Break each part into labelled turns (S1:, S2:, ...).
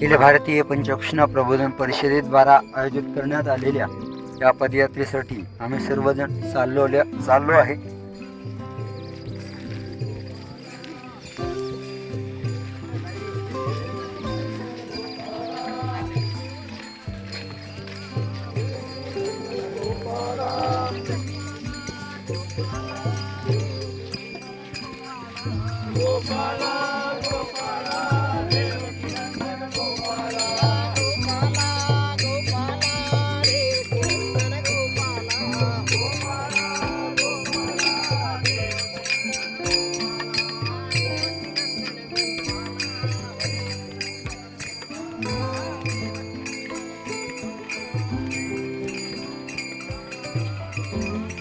S1: अखिल भारतीय पंचक्षणा प्रबोधन परिषदेद्वारा आयोजित करण्यात आलेल्या या पदयात्रेसाठी आम्ही सर्वजण चाललो चाललो आहे. Thank you.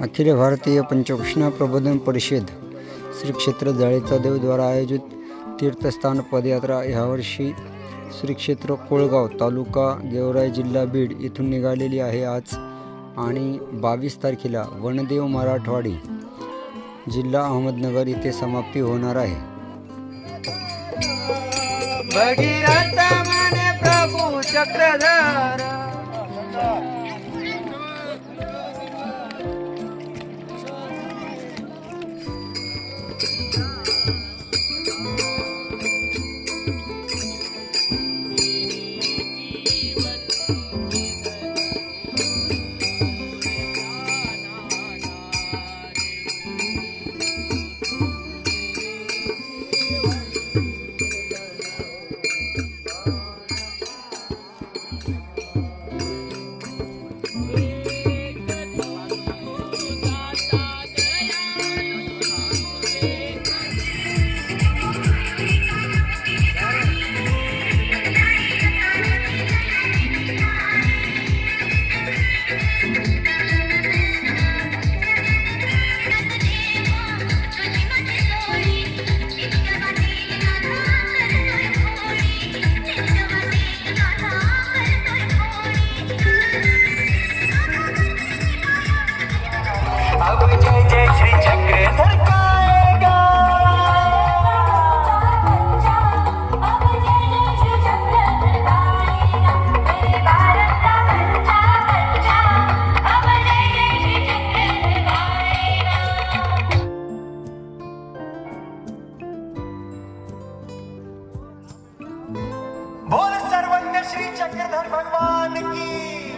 S1: अखिल भारतीय पंचकृष्णा प्रबोधन परिषद श्री क्षेत्र जाळीचा देवद्वारा आयोजित तीर्थस्थान पदयात्रा ह्यावर्षी श्री क्षेत्र कोळगाव तालुका गेवराई जिल्हा बीड इथून निघालेली आहे आज. आणि बावीस तारखेला वनदेव मराठवाडी जिल्हा अहमदनगर इथे समाप्ती होणार आहे. भगीरथ प्रभू चक्रधर.
S2: श्री चक्रधर भगवान की।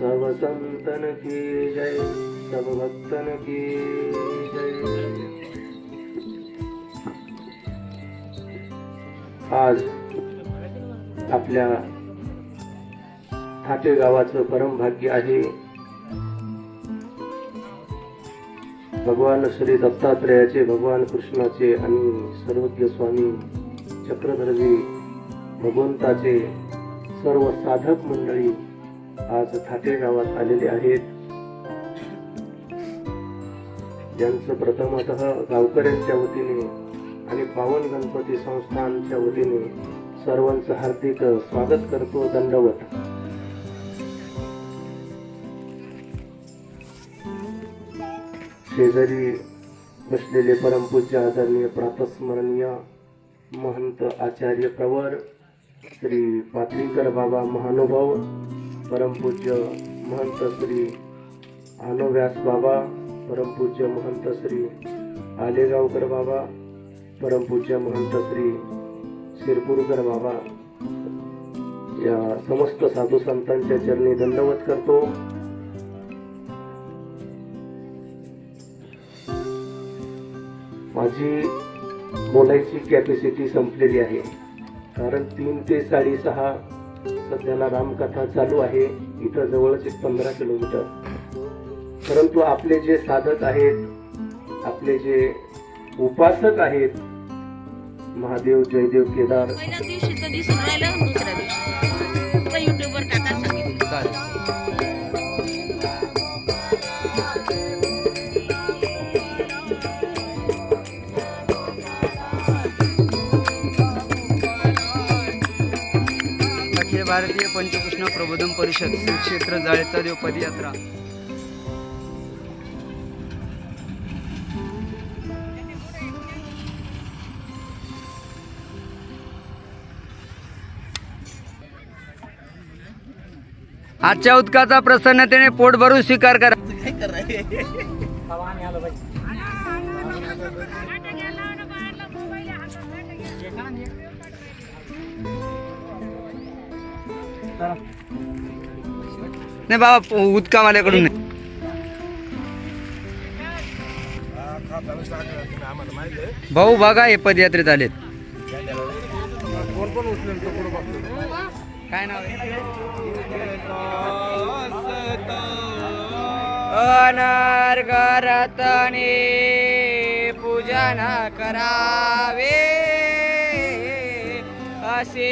S3: संतन की जय। सब भक्तन की जय आज आपल्या ठाटे गावाचं परमभाग्य आहे. भगवान श्री दत्तात्रयाचे भगवान कृष्णाचे आणि सर्वज्ञ स्वामी चक्रधरजी भगवंताचे सर्व साधक मंडळी आज ठाटे गावात आलेले आहेत. ज्यांचं प्रथमत गावकऱ्यांच्या वतीने आणि पावन गणपती संस्थानच्या वतीने सर्वांचं हार्दिक स्वागत करतो दंडवत. शेजारी बसलेले परमपूज्य आदरणीय प्रातस्मरणीय महंत आचार्य प्रवर श्री पाटलीकर बाबा महानुभाव परमपूज्य महंत श्री आनोव्यास बाबा परमपूज्य महंत श्री आलेगावकर बाबा परमपूज्य महंत श्री शिरपूरकर बाबा. या समस्त साधू संतांच्या चरणी दंडवत करतो. माझी बोलायची कॅपॅसिटी संपलेली आहे. कारण तीन ते साडेसहा सध्याला रामकथा चालू आहे. इथं जवळच एक पंधरा किलोमीटर. परंतु आपले जे साधक आहेत आपले जे उपासक आहेत महादेव जयदेव केदार.
S4: भारतीय पंचकृष्ण प्रबोधन परिषद श्रीक्षेत्र जाळेचा देव पदयात्रा. आजच्या उदकाचा प्रसन्नतेने पोट भरून स्वीकार करा. नाही बाबा उदकावाल्याकडून नाही. भाऊ बघा हे पदयात्रेत आलेत. काय नाव आहे? पूजन करावे असे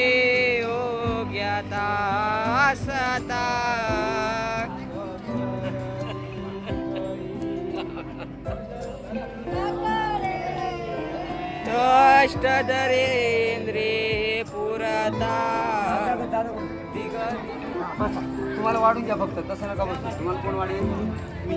S4: योग्यता सता अष्टदरेंद्रे पुरता तुम्हाला वाढून घ्या फक्त तसं नका बघतो तुम्हाला कोण वाढेल? मी.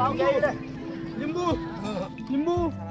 S5: लिंबू. लिंबू.